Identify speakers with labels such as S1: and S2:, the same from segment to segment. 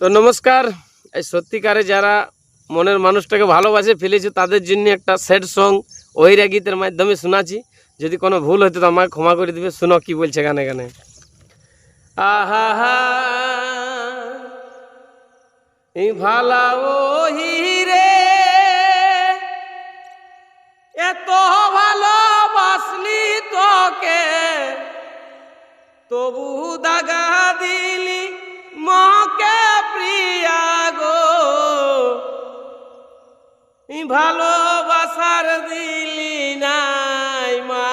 S1: তো নমস্কার। এই সত্যিকারে যারা মনের মানুষটাকে ভালোবাসে, ফেলেছে, তাদের জন্য একটা স্যাড সং ওইরা গীতের মাধ্যমে শোনাচ্ছি। যদি কোনো ভুল হতো তো আমাকে ক্ষমা করে দিবে। শোনো কি বলছে গানে গানে। আহা হা এত ভালোবাসলি তোকে, তবু দাগা দিলি ভালোবাসার দিলি নাই মা।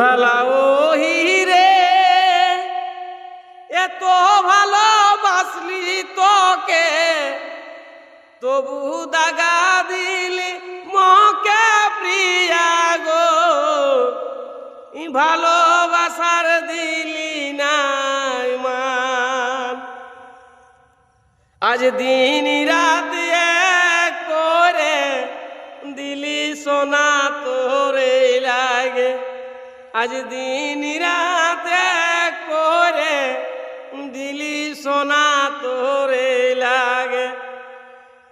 S1: ভালা ও হিরে এত ভালোবাসলি তোকে, তবু দাগা দিলি মকে প্রিয়া গো। ভালোবাসার দিলি আজ দিন রাত করে দিলি সোনা তোরে লাগে। আজ দিন রাত করে দিলি সোনা তোরে লাগে।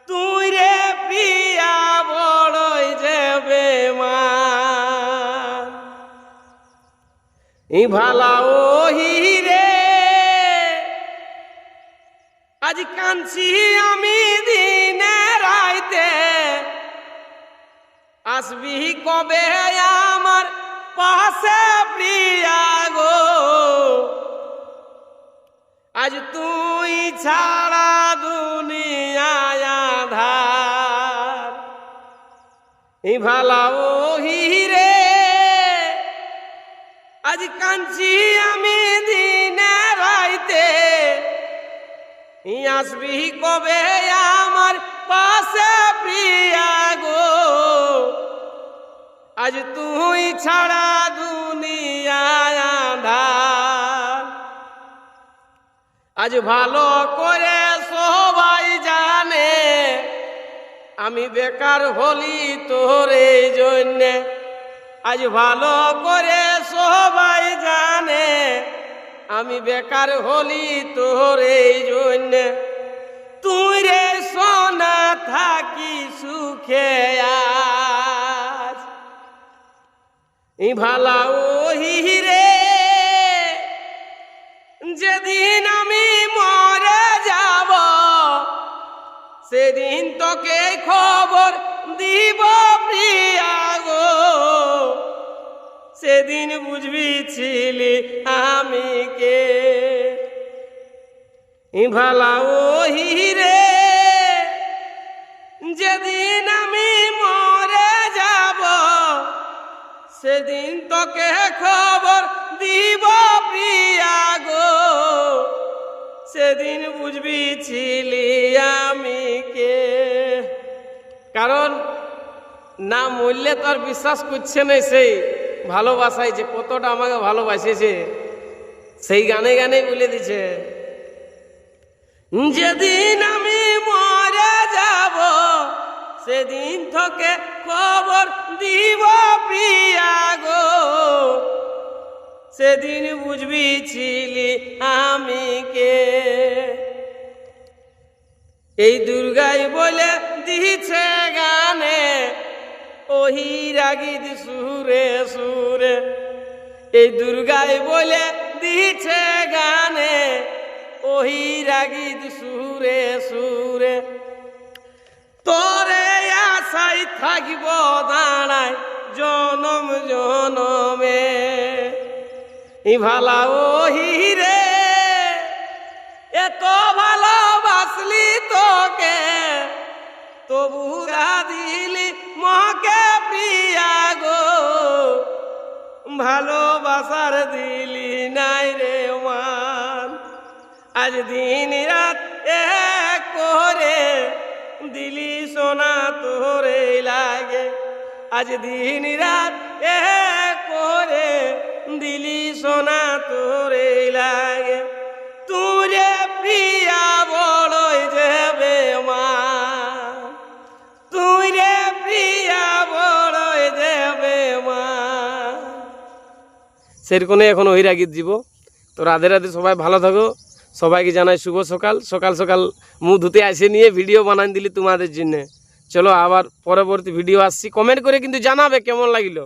S1: তুই রে প্রিয়া বড়ই যাবে মা ই ভালা ও হিরে আজ কাঁদছি আমি দিনে রাইতে। আসবি কবে আমার পাশে প্রিয়া গো? আজ তুই ছাড়া দুনিয়ায় আধার। এই ভালা ও হিরে আজ কাঁদছি আমি দিনে আসবি কবে আমার পাশে প্রিয়া গো? আজ তুই ছাড়া আধার। আজ ভালো করে সবাই জানে, আমি বেকার হলি তোর জন্যে। আজ ভালো করে সবাই জানে আমি বেকার হলি তোর এই জন্যে। তুই রে সোনা, থাকি সুখে ভালা ওহি রে, যেদিন আমি মরে যাব, সেদিন তোকে খবর দিব প্রিয়া গো। সেদিন বুঝবি ছিলি আমি কে? ভালা ওহি রে, যেদিন আমি মরে যাব, সেদিন তোকে খবর দিব প্রিয়া গো। সেদিন বুঝবি ছিলি আমি কে? কারণ না মূল্যে তোর বিশ্বাস করছে না সেই। ভালোবাসায় যে কতটা আমাকে ভালোবাসেছে, সেই গানে গানে বলে দিছে, যেদিন আমি মরে যাব, সেদিন তোকে খবর দিব প্রিয়া গো। সেদিন বুঝবি ছিলি আমি কে? এই দুর্গাই বলে দিছে ওহি রাগিদ সুরে সুরে। এই দুর্গাই বলে দিছে গানে, ওহি রাগিদ সুরে সুরে। তোরে আশাই থাকিব দাঁড়ায় জনম জনমে। ভালা ওহি রে, এত ভালোবাসলি তোকে, তবু দিলি মকে প্রিয়া গো, ভালোবাসার দিলি নাই রে মান। আজ দিন রাত করে দিলি সোনা তোরে লাগে। আজ দিন রাত করে দিলি সোনা তোরে যাবে মা সেরকম এখন ওই রাগিত যাব তো রাধে রাধে সবাই ভালো থাকো। সবাইকে জানাই শুভ সকাল। সকাল সকাল মুখ ধুতে আসে নিয়ে ভিডিও বানান দিলি তোমাদের জন্যে। চলো আবার পরবর্তী ভিডিও আসছি। কমেন্ট করে কিন্তু জানাবে কেমন লাগিলো।